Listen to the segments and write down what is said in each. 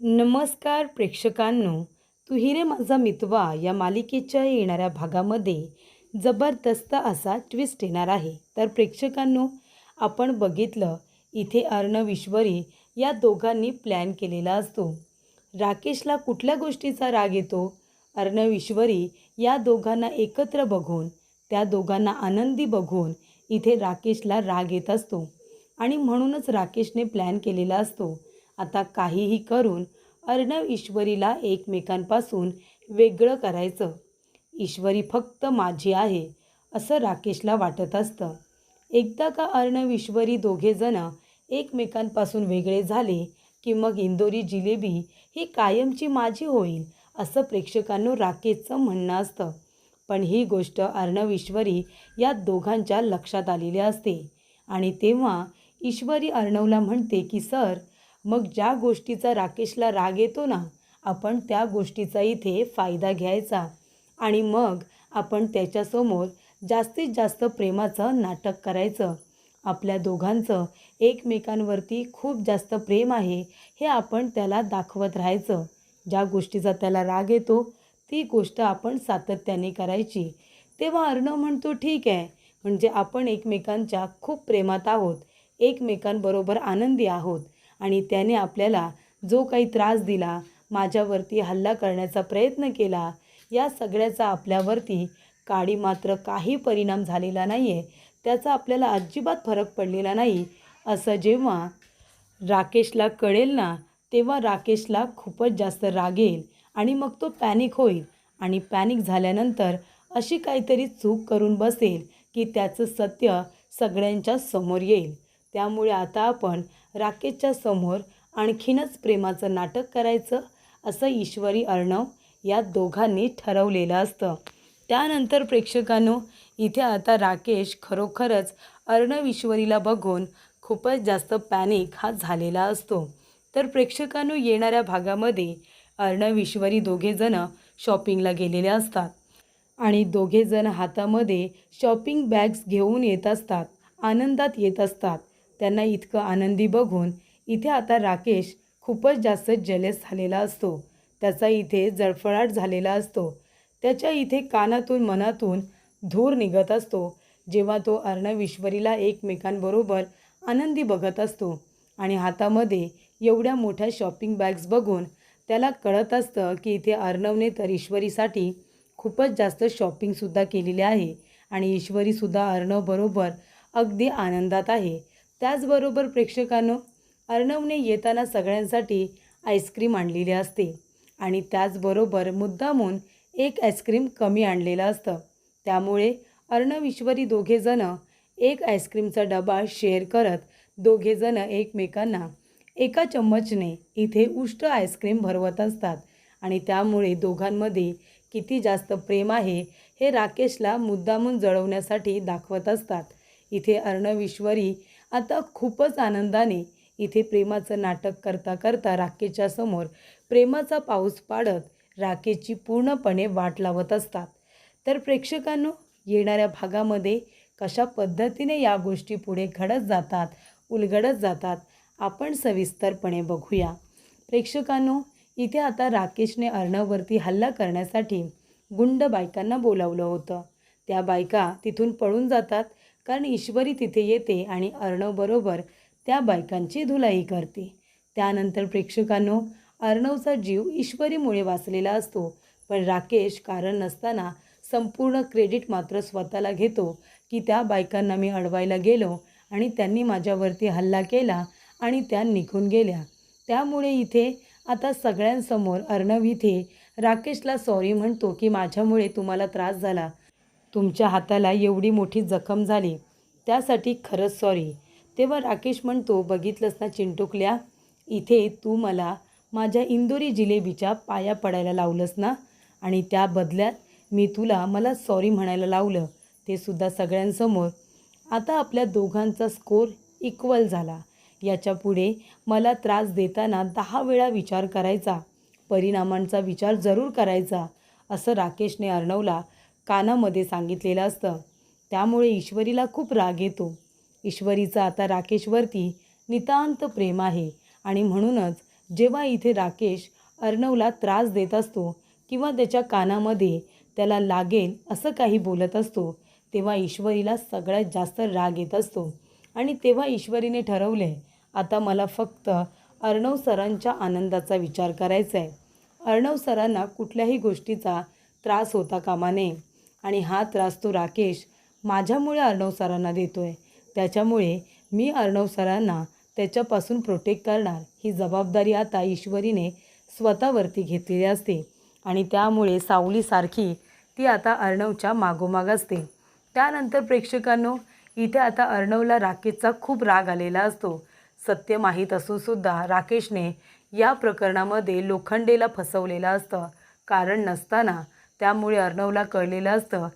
नमस्कार प्रेक्षकांनो तू हिरे माझा मितवा या मालिकेच्या येणाऱ्या भागामध्ये जबरदस्त असा ट्विस्ट येणार आहे. तर प्रेक्षकांनो आपण बघितलं इथे अर्णव ईश्वरी या दोघांनी प्लॅन केलेला असतो. राकेशला कुठल्या गोष्टीचा राग येतो? अर्णव ईश्वरी या दोघांना एकत्र बघून त्या दोघांना आनंदी बघून इथे राकेशला राग येत असतो. आणि म्हणूनच राकेशने प्लॅन केलेला असतो. आता काहीही करून अर्णव ईश्वरीला एकमेकांपासून वेगळं करायचं. ईश्वरी फक्त माझी आहे असं राकेशला वाटत असतं. एकदा का अर्णव ईश्वरी दोघेजणं एकमेकांपासून वेगळे झाले की मग इंदोरी जिलेबी ही कायमची माझी होईल असं प्रेक्षकांनो राकेशचं म्हणणं असतं. पण ही गोष्ट अर्णव ईश्वरी या दोघांच्या लक्षात आलेली असते. आणि तेव्हा ईश्वरी अर्णवला म्हणते की सर मग ज्या गोष्टीचा राकेशला राग येतो ना आपण त्या गोष्टीचा इथे फायदा घ्यायचा. आणि मग आपण त्याच्यासमोर जास्तीत जास्त प्रेमाचं नाटक करायचं. आपल्या दोघांचं एकमेकांवरती खूप जास्त प्रेम आहे हे आपण त्याला दाखवत राहायचं. ज्या गोष्टीचा त्याला राग येतो ती गोष्ट आपण सातत्याने करायची. तेव्हा अर्णव म्हणतो ठीक आहे. म्हणजे आपण एकमेकांच्या खूप प्रेमात आहोत. एकमेकांबरोबर आनंदी आहोत. आणि त्याने आपल्याला जो काही त्रास दिला माझ्यावरती हल्ला करण्याचा प्रयत्न केला या सगळ्याचा आपल्यावरती काडी मात्र काही परिणाम झालेला नाही आहे त्याचा आपल्याला अजिबात फरक पडलेला नाही. असं जेव्हा राकेशला कळेल ना तेव्हा राकेशला खूपच जास्त राग येईल आणि मग तो पॅनिक होईल आणि पॅनिक झाल्यानंतर अशी काहीतरी चूक करून बसेल की त्याचं सत्य सगळ्यांच्या समोर येईल. त्यामुळे आता आपण राकेशच्या समोर आणखीनच प्रेमाचं नाटक करायचं असं ईश्वरी अर्णव या दोघांनी ठरवलेलं असतं. त्यानंतर प्रेक्षकांनो इथे आता राकेश खरोखरच अर्णव ईश्वरीला बघून खूपच जास्त पॅनिक हा झालेला असतो. तर प्रेक्षकांनो येणाऱ्या भागामध्ये अर्णव ईश्वरी दोघेजणं शॉपिंगला गेलेले असतात आणि दोघेजण हातामध्ये शॉपिंग बॅग्स घेऊन येत असतात आनंदात येत असतात. त्यांना इतकं आनंदी बघून इथे आता राकेश खूपच जास्त जलेस झालेला असतो. त्याचा इथे जळफळाट झालेला असतो. त्याच्या इथे कानातून मनातून धूर निघत असतो. जेव्हा तो अर्णव ईश्वरीला एकमेकांबरोबर आनंदी बघत असतो आणि हातामध्ये एवढ्या मोठ्या शॉपिंग बॅग्स बघून त्याला कळत असतं की इथे अर्णवने तर ईश्वरीसाठी खूपच जास्त शॉपिंगसुद्धा केलेली आहे आणि ईश्वरीसुद्धा अर्णवबरोबर अगदी आनंदात आहे. त्याचबरोबर प्रेक्षकांनो अर्णवने येताना सगळ्यांसाठी आईस्क्रीम आणलेली असते आणि त्याचबरोबर मुद्दामून एक आईस्क्रीम कमी आणलेलं असतं. त्यामुळे अर्णव ईश्वरी दोघेजणं एक आईस्क्रीमचा डबा शेअर करत दोघेजणं एकमेकांना एका चम्मचने इथे उष्ट आईस्क्रीम भरवत असतात आणि त्यामुळे दोघांमध्ये किती जास्त प्रेम आहे हे राकेशला मुद्दामून जळवण्यासाठी दाखवत असतात. इथे अर्णव ईश्वरी आता खूपच आनंदाने इथे प्रेमाचं नाटक करता करता राकेशच्या समोर प्रेमाचा पाऊस पाडत राकेशची पूर्णपणे वाट लावत असतात. तर प्रेक्षकांनो येणाऱ्या भागामध्ये कशा पद्धतीने या गोष्टी पुढे घडत जातात उलगडत जातात आपण सविस्तरपणे बघूया. प्रेक्षकांनो इथे आता राकेशने अर्णववरती हल्ला करण्यासाठी गुंड बायकांना बोलावलं होतं. त्या बायका तिथून पळून जातात कारण ईश्वरी तिथे येते आणि अर्णवबरोबर त्या बायकांची धुलाई करते. त्यानंतर प्रेक्षकांनो अर्णवचा जीव ईश्वरीमुळे वाचलेला असतो पण राकेश कारण नसताना संपूर्ण क्रेडिट मात्र स्वतःला घेतो की त्या बायकांना मी अडवायला गेलो आणि त्यांनी माझ्यावरती हल्ला केला आणि त्या निघून गेल्या. त्यामुळे इथे आता सगळ्यांसमोर अर्णव इथे राकेशला सॉरी म्हणतो की माझ्यामुळे तुम्हाला त्रास झाला. तुमच्या हाताला एवढी मोठी जखम झाली. त्यासाठी खरंच सॉरी तेव्हा राकेश म्हणतो बघितलंस ना चिंटुकल्या? इथे तू मला माझ्या इंदोरी जिलेबीच्या पाया पडायला लावलंस ना? आणि त्या बदल्यात मी तुला मला सॉरी म्हणायला लावलं. ते सुद्धा सगळ्यांसमोर. आता आपल्या दोघांचा स्कोर इक्वल झाला. याच्यापुढे मला त्रास देताना दहा वेळा विचार करायचा. परिणामांचा विचार जरूर करायचा असं राकेशने अर्णवला. कानामध्ये सांगितलेलं असतं. त्यामुळे ईश्वरीला खूप राग येतो. ईश्वरीचा आता राकेशवरती नितांत प्रेम आहे आणि म्हणूनच जेव्हा इथे राकेश अर्णवला त्रास देत असतो किंवा त्याच्या कानामध्ये त्याला लागेल असं काही बोलत असतो तेव्हा ईश्वरीला सगळ्यात जास्त राग येत असतो. आणि तेव्हा ईश्वरीने ठरवले आता मला फक्त अर्णव सरांच्या आनंदाचा विचार करायचा आहे अर्णव सरांना कुठल्याही गोष्टीचा त्रास होता कामा नये. आणि हा त्रास तो राकेश माझ्यामुळे अर्णव सरांना देतो आहे त्याच्यामुळे मी अर्णव सरांना त्याच्यापासून प्रोटेक्ट करणार. ही जबाबदारी आता ईश्वरीने स्वतःवरती घेतलेली असते आणि त्यामुळे सावलीसारखी ती आता अर्णवच्या मागोमाग असते. त्यानंतर प्रेक्षकांनो इथे आता अर्णवला राकेशचा खूप राग आलेला असतो. सत्य माहीत असूनसुद्धा राकेशने या प्रकरणामध्ये लोखंडेला फसवलेलं असतं. कारण नसताना त्यामुळे अर्णवला कळलेलं असतं.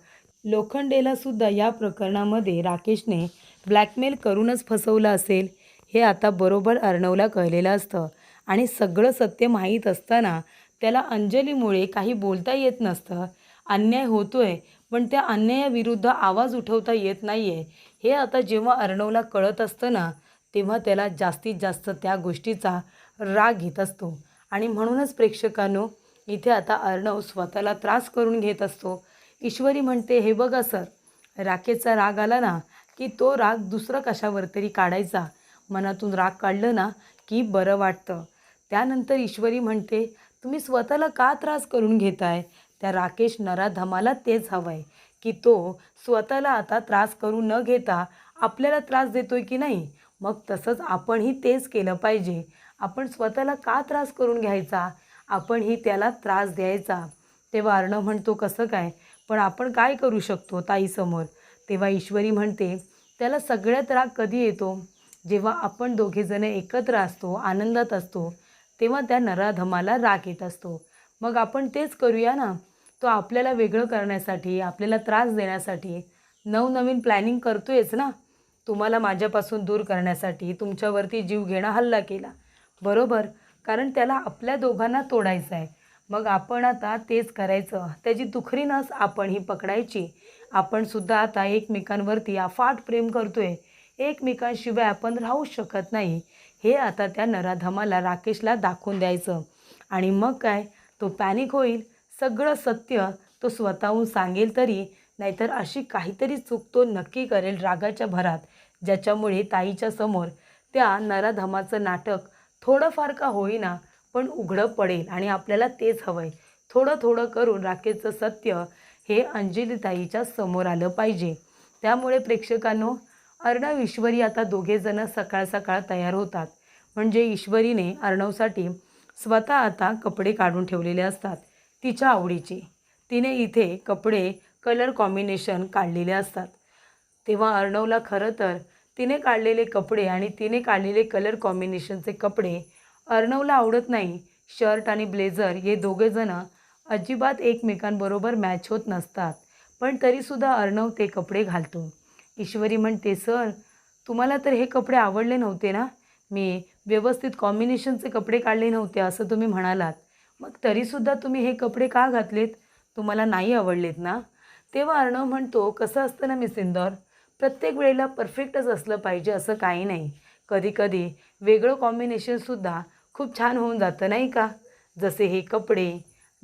लोखंडेलासुद्धा या प्रकरणामध्ये राकेशने ब्लॅकमेल करूनच फसवलं असेल हे आता बरोबर अर्णवला कळलेलं असतं. आणि सगळं सत्य माहीत असताना त्याला अंजलीमुळे काही बोलता येत नसतं. अन्याय होतो आहे पण त्या अन्यायाविरुद्ध आवाज उठवता येत नाही आहे हे आता जेव्हा अर्णवला कळत असतं ना तेव्हा त्याला जास्तीत जास्त त्या गोष्टीचा राग येत असतो. आणि म्हणूनच प्रेक्षकांनो इथे आता अर्णव स्वतःला त्रास करून घेत असतो. ईश्वरी म्हणते हे बघा सर राकेशचा राग आला ना की तो राग दुसरं कशावर तरी काढायचा. मनातून राग काढलं ना की बरं वाटतं. त्यानंतर ईश्वरी म्हणते तुम्ही स्वतःला का त्रास करून घेताय? त्या राकेश नराधमाला तेच हवं आहे की तो स्वतःला आता त्रास करून न घेता आपल्याला त्रास देतोय की नाही? मग तसंच आपणही तेच केलं पाहिजे. आपण स्वतःला का त्रास करून घ्यायचा? आपणही त्याला त्रास द्यायचा. तेव्हा अर्णव म्हणतो कसं काय? पण आपण काय करू शकतो ताईसमोर? तेव्हा ईश्वरी म्हणते त्याला सगळ्यात राग कधी येतो? जेव्हा आपण दोघेजण एकत्र असतो आनंदात असतो तेव्हा त्या नराधमाला राग येत असतो. मग आपण तेच करूया ना? तो आपल्याला वेगळं करण्यासाठी आपल्याला त्रास देण्यासाठी. नवनवीन प्लॅनिंग करतोयच ना? तुम्हाला माझ्यापासून दूर करण्यासाठी तुमच्यावरती जीव घेणं हल्ला केला. बरोबर? कारण त्याला आपल्या दोघांना तोडायचं आहे मग आपण आता तेच करायचं. त्याची दुखरी नस आपण ही पकडायची. आपणसुद्धा आता एकमेकांवरती अफाट प्रेम करतो आहे एकमेकांशिवाय आपण राहू शकत नाही. हे आता त्या नराधमाला राकेशला दाखवून द्यायचं. आणि मग काय? तो पॅनिक होईल. सगळं सत्य तो स्वतःहून सांगेल तरी. नाहीतर अशी काहीतरी चूक तो नक्की करेल रागाच्या भरात. ज्याच्यामुळे ताईच्या समोर त्या नराधमाचं नाटक थोडंफार का होईना पण उघडं पडेल आणि आपल्याला तेच हवं आहे थोडं थोडं करून राखेचं सत्य हे अंजलीताईच्या समोर आलं पाहिजे. त्यामुळे प्रेक्षकांनो अर्णव ईश्वरी आता दोघेजणं सकाळ सकाळ तयार होतात. म्हणजे ईश्वरीने अर्णवसाठी स्वतः आता कपडे काढून ठेवलेले असतात तिच्या आवडीचे. तिने इथे कपडे कलर कॉम्बिनेशन काढलेले असतात. तेव्हा अर्णवला खरं तर तिने काढलेले कपडे आणि तिने काढलेले कलर कॉम्बिनेशनचे कपडे अर्णवला आवडत नाही. शर्ट आणि ब्लेझर हे दोघेजणं अजिबात एकमेकांबरोबर मॅच होत नसतात. पण तरीसुद्धा अर्णव ते कपडे घालतो. ईश्वरी म्हणते सर तुम्हाला तर हे कपडे आवडले नव्हते ना? मी व्यवस्थित कॉम्बिनेशनचे कपडे काढले नव्हते असं तुम्ही म्हणालात. मग तरीसुद्धा तुम्ही हे कपडे का घातलेत? तुम्हाला नाही आवडलेत ना? तेव्हा अर्णव म्हणतो कसं असतं ना मिस इंदौर? प्रत्येक वेळेला परफेक्टच असलं पाहिजे असं काही नाही. कधीकधी वेगळं कॉम्बिनेशनसुद्धा खूप छान होऊन जातं नाही का? जसे हे कपडे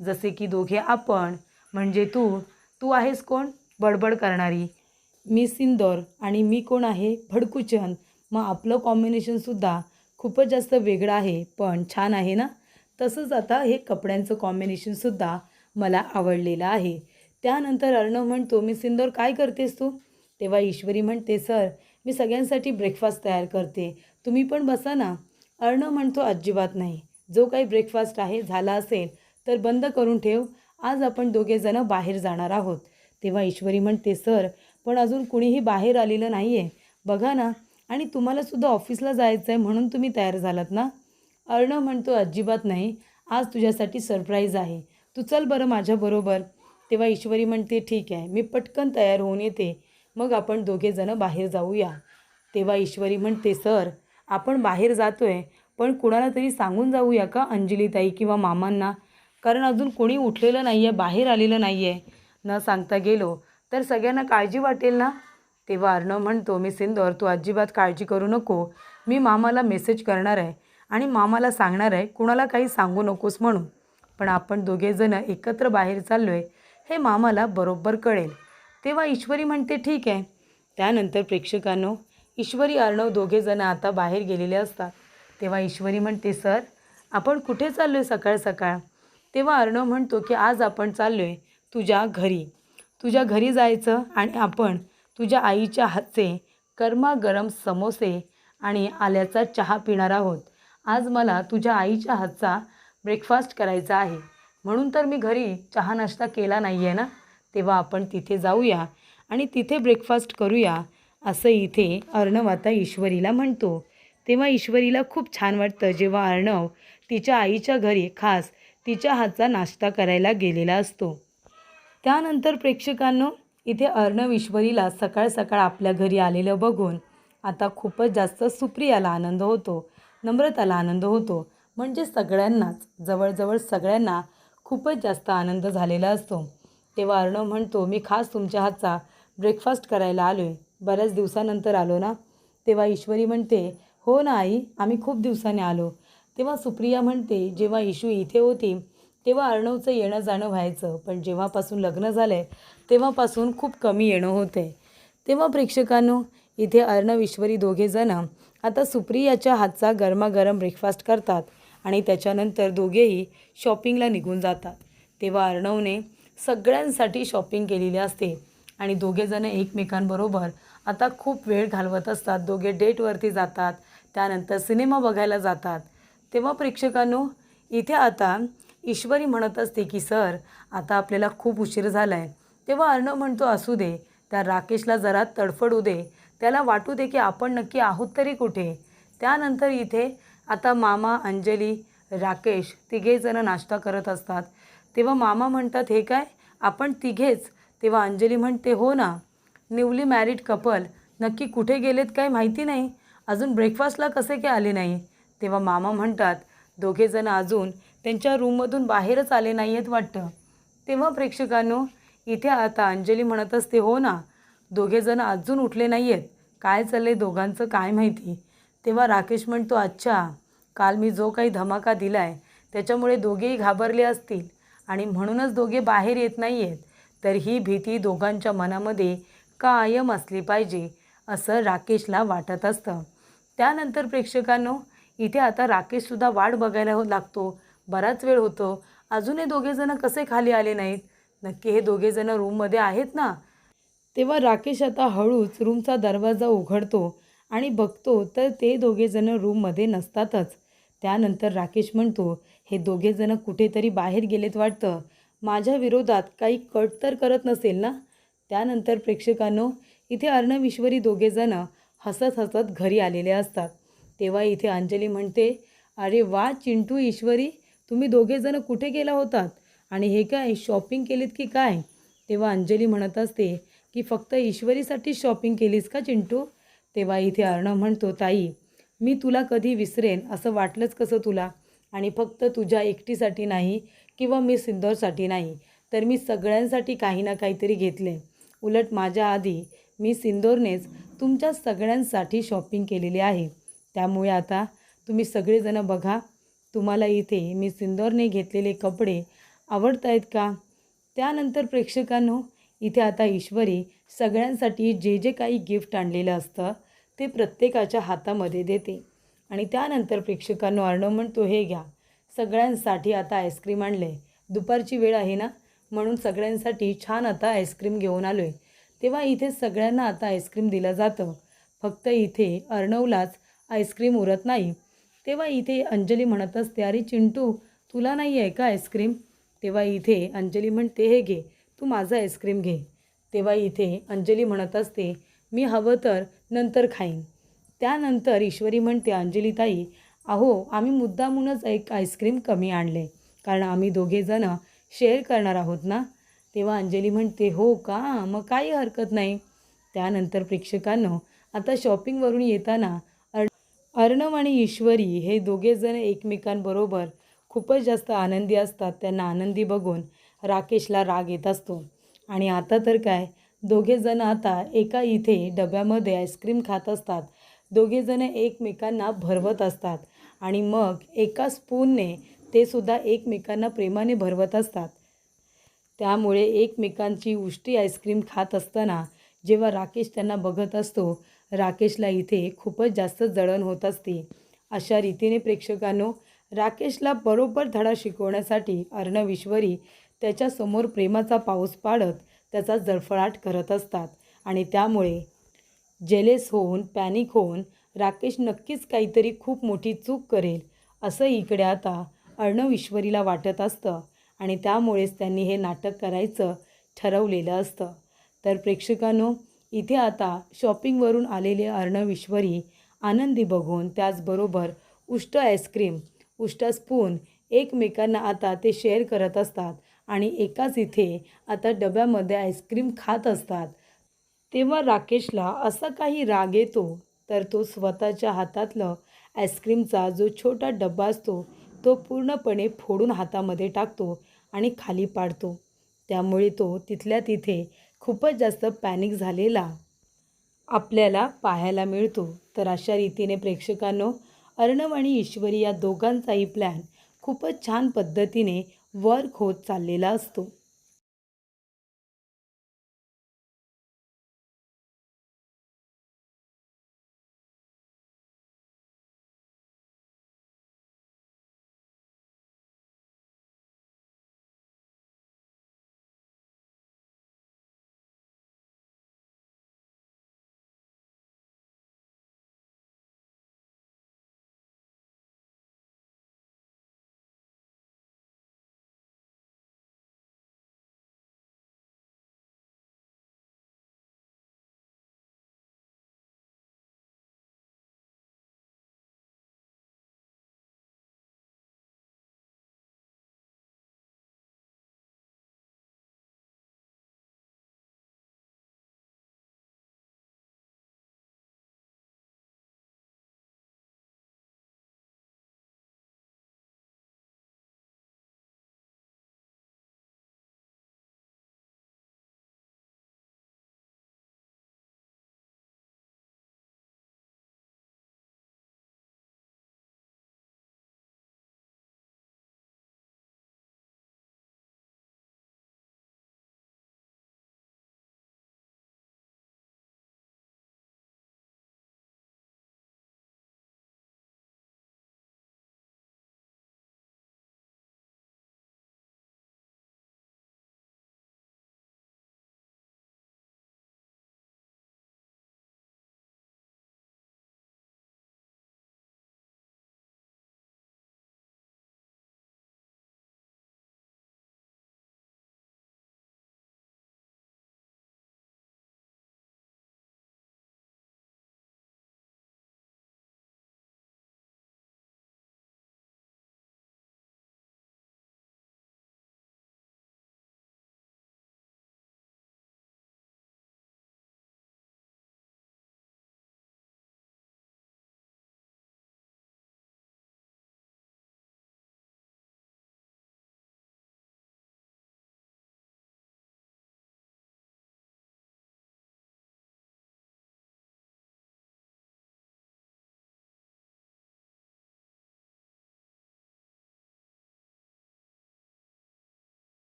जसे की दोघे आपण. म्हणजे तू तू आहेस कोण? बडबड करणारी. मी सिंदोर आणि मी कोण आहे? भडकुचन मग आपलं कॉम्बिनेशनसुद्धा खूपच जास्त वेगळं आहे पण छान आहे ना? तसंच आता हे कपड्यांचं कॉम्बिनेशनसुद्धा मला आवडलेलं आहे. त्यानंतर अर्णव म्हणतो मी सिंदोर काय करतेस तू? तेव्हा ईश्वरी म्हणते सर मी सगळ्यांसाठी ब्रेकफास्ट तयार करते. तुम्ही पण बसा ना. अर्णव म्हणतो अजिबात नाही. जो काही ब्रेकफास्ट आहे झाला असेल तर बंद करून ठेव. आज आपण दोघेजणं बाहेर जाणार आहोत. तेव्हा ईश्वरी म्हणते सर पण अजून कुणीही बाहेर आलेलं नाही आहे बघा ना. आणि तुम्हालासुद्धा ऑफिसला जायचं आहे म्हणून तुम्ही तयार झालात ना? अर्णव म्हणतो अजिबात नाही. आज तुझ्यासाठी सरप्राईज आहे. तू चल बरं माझ्याबरोबर तेव्हा ईश्वरी म्हणते ठीक आहे. मी पटकन तयार होऊन येते. मग आपण दोघेजणं बाहेर जाऊया. तेव्हा ईश्वरी म्हणते सर आपण बाहेर जातो आहे पण कुणाला तरी सांगून जाऊया का अंजलीताई किंवा मामांना? कारण अजून कोणी उठलेलं नाही आहे बाहेर आलेलं नाही आहे न सांगता गेलो. तर सगळ्यांना काळजी वाटेल ना? तेव्हा अर्णव म्हणतो मी सिंदोर तू अजिबात काळजी करू नको. मी मामाला मेसेज करणार आहे आणि मामाला सांगणार आहे कुणाला काही सांगू नकोस म्हणून. पण आपण दोघेजणं एकत्र बाहेर चाललो आहे हे मामाला बरोबर कळेल. तेव्हा ईश्वरी म्हणते ठीक आहे. त्यानंतर प्रेक्षकांनो ईश्वरी अर्णव दोघेजणं आता बाहेर गेलेले असतात. तेव्हा ईश्वरी म्हणते सर आपण कुठे चाललो आहे सकाळ सकाळ? तेव्हा अर्णव म्हणतो की आज आपण चाललो आहे तुझ्या घरी. तुझ्या घरी जायचं आणि आपण तुझ्या आईच्या हातचे गरमागरम समोसे आणि आल्याचा चहा पिणार आहोत. आज मला तुझ्या आईच्या हातचा ब्रेकफास्ट करायचा आहे. म्हणून तर मी घरी चहा नाश्ता केला नाही आहे ना? तेव्हा आपण तिथे जाऊया आणि तिथे ब्रेकफास्ट करूया असं इथे अर्णव आता ईश्वरीला म्हणतो. तेव्हा ईश्वरीला खूप छान वाटतं जेव्हा अर्णव तिच्या आईच्या घरी खास तिच्या हातचा नाश्ता करायला गेलेला असतो. त्यानंतर प्रेक्षकांनो इथे अर्णव ईश्वरीला सकाळ सकाळ आपल्या घरी आलेलं बघून आता खूपच जास्त सुप्रियाला आनंद होतो नम्रताला आनंद होतो. म्हणजे सगळ्यांनाच जवळजवळ सगळ्यांना खूपच जास्त आनंद झालेला असतो. तेव्हा अर्णव म्हणतो मी खास तुमच्या हातचा ब्रेकफास्ट करायला आलो आहे बऱ्याच दिवसानंतर आलो ना? तेव्हा ईश्वरी म्हणते हो ना आई आम्ही खूप दिवसाने आलो. तेव्हा सुप्रिया म्हणते जेव्हा इशू इथे होती तेव्हा अर्णवचं येणं जाणं व्हायचं. पण जेव्हापासून लग्न झालं आहे तेव्हापासून खूप कमी येणं होतं आहे तेव्हा प्रेक्षकांनो इथे अर्णव ईश्वरी दोघेजणं आता सुप्रियाच्या हातचा गरमागरम ब्रेकफास्ट करतात आणि त्याच्यानंतर दोघेही शॉपिंगला निघून जातात. तेव्हा अर्णवने सगळ्यांसाठी शॉपिंग केलेली असते. आणि दोघेजणं एकमेकांबरोबर आता खूप वेळ घालवत असतात. दोघे डेटवरती जातात. त्यानंतर सिनेमा बघायला जातात. तेव्हा प्रेक्षकांनो इथे आता ईश्वरी म्हणत असते की सर आता आपल्याला खूप उशीर झाला आहे तेव्हा अर्णव म्हणतो असू दे. त्या राकेशला जरा तडफडू दे. त्याला वाटू दे की आपण नक्की आहोत तरी कुठे? त्यानंतर इथे आता मामा अंजली राकेश तिघेजणं नाश्ता करत असतात. तेव्हा मामा म्हणतात हे काय? आपण तिघेच. तेव्हा अंजली म्हणते हो ना न्यूली मॅरिड कपल नक्की कुठे गेलेत काय माहिती नाही. अजून ब्रेकफास्टला कसे काय आले नाही? तेव्हा मामा म्हणतात दोघेजणं अजून त्यांच्या रूममधून बाहेरच आले नाही आहेत वाटतं. तेव्हा प्रेक्षकांनो इथे आता अंजली म्हणत असते हो ना दोघेजणं अजून उठले नाही आहेत काय चाललं आहे दोघांचं काय माहिती? तेव्हा राकेश म्हणतो अच्छा काल मी जो काही धमाका दिला आहे त्याच्यामुळे दोघेही घाबरले असतील. आणि म्हणूनच दोघे बाहेर येत नाही आहेत तर ही भीती दोघांच्या मनामध्ये कायम असली पाहिजे असं राकेशला वाटत असतं. त्यानंतर प्रेक्षकांनो इथे आता राकेशसुद्धा वाट बघायला हो लागतो. बराच वेळ होतो. अजूनही दोघेजणं कसे खाली आले नाहीत? नक्की हे दोघेजणं रूममध्ये आहेत ना? तेव्हा राकेश आता हळूच रूमचा दरवाजा उघडतो आणि बघतो तर ते दोघेजणं रूममध्ये नसतातच. त्यानंतर राकेश म्हणतो हे दोघेजणं कुठेतरी बाहेर गेलेत वाटतं. माझ्या विरोधात काही कट तर करत नसेल ना? त्यानंतर प्रेक्षकांनो इथे अर्णव ईश्वरी दोघेजणं हसत हसत घरी आलेले असतात. तेव्हा इथे अंजली म्हणते अरे वा चिंटू ईश्वरी तुम्ही दोघेजणं कुठे गेला होतात? आणि हे काय शॉपिंग केलीत की काय? तेव्हा अंजली म्हणत असते की फक्त ईश्वरीसाठी शॉपिंग केलीस का चिंटू? तेव्हा इथे अर्णव म्हणतो ताई मी तुला कधी विसरेन असं वाटलंच कसं तुला? आणि फक्त तुझ्या एकटीसाठी नाही किंवा मी सिंदोरसाठी नाही तर मी सगळ्यांसाठी काही ना काहीतरी घेतले. उलट माझ्या आधी मी सिंदोरनेच तुमच्या सगळ्यांसाठी शॉपिंग केलेली आहे. त्यामुळे आता तुम्ही सगळेजणं बघा तुम्हाला इथे मी सिंदोरने घेतलेले कपडे आवडत आहेत का? त्यानंतर प्रेक्षकांनो इथे आता ईश्वरी सगळ्यांसाठी जे जे काही गिफ्ट आणलेलं असतं ते प्रत्येकाच्या हातामध्ये देते. आणि त्यानंतर प्रेक्षकांनो अर्णव तो हे घ्या सगळ्यांसाठी आता आईस्क्रीम आणलं. आहे दुपारची वेळ आहे ना म्हणून सगळ्यांसाठी छान आता आईस्क्रीम घेऊन आलो आहे तेव्हा इथे सगळ्यांना आता आईस्क्रीम दिलं जातं. फक्त इथे अर्णवलाच आईस्क्रीम उरत नाही. तेव्हा इथे अंजली म्हणत असते अरे चिंटू तुला नाही आहे का आईस्क्रीम तेव्हा इथे अंजली म्हणते हे घे तू माझं आईस्क्रीम घे तेव्हा इथे अंजली म्हणत असते मी हवं तर नंतर खाईन. त्यानंतर ईश्वरी म्हणते अंजलीताई अहो आम्ही मुद्दामूनच एक आईस्क्रीम कमी आणले. कारण आम्ही दोघेजणं शेअर करणार आहोत ना? तेव्हा अंजली म्हणते हो का? मग काही हरकत नाही. त्यानंतर प्रेक्षकांनो आता शॉपिंगवरून येताना अर अर्णव आणि ईश्वरी हे दोघेजण एकमेकांबरोबर खूपच जास्त आनंदी असतात. त्यांना आनंदी बघून राकेशला राग येत असतो. आणि आता तर काय दोघेजण आता एका इथे डब्यामध्ये आईस्क्रीम खात असतात. दोघेजणं एकमेकांना भरवत असतात. आणि मग एका स्पूनने ते सुद्धा एकमेकांना प्रेमाने भरवत असतात. त्यामुळे एकमेकांची उष्टी आईस्क्रीम खात असताना जेव्हा राकेश त्यांना बघत असतो राकेशला इथे खूपच जास्त जळण होत असते. अशा रीतीने प्रेक्षकांनो राकेशला बरोबर धडा शिकवण्यासाठी अर्णव ईश्वरी त्याच्यासमोर प्रेमाचा पाऊस पाडत त्याचा जळफळाट करत असतात. आणि त्यामुळे जेलेस होऊन पॅनिक होऊन राकेश नक्कीच काहीतरी खूप मोठी चूक करेल असं इकडे आता अर्णव ईश्वरीला वाटत असतं आणि त्यामुळेच त्यांनी हे नाटक करायचं ठरवलेलं असतं. तर प्रेक्षकांनो इथे आता शॉपिंगवरून आलेले अर्णव ईश्वरी आनंदी बघून त्याचबरोबर उष्ट आईस्क्रीम उष्ट स्पून एकमेकांना आता ते शेअर करत असतात आणि एकाच इथे आता डब्यामध्ये आईस्क्रीम खात असतात. तेव्हा राकेशला असा काही राग येतो तर तो स्वतःच्या हातातलं आईस्क्रीमचा जो छोटा डब्बा असतो तो पूर्णपणे फोडून हातामध्ये टाकतो आणि खाली पाडतो. त्यामुळे तो तिथल्या तिथे खूपच जास्त पॅनिक झालेला आपल्याला पाहायला मिळतो. तर अशा रीतीने प्रेक्षकांनो अर्णव आणि ईश्वरी या दोघांचाही प्लॅन खूपच छान पद्धतीने वर्क होत चाललेला असतो.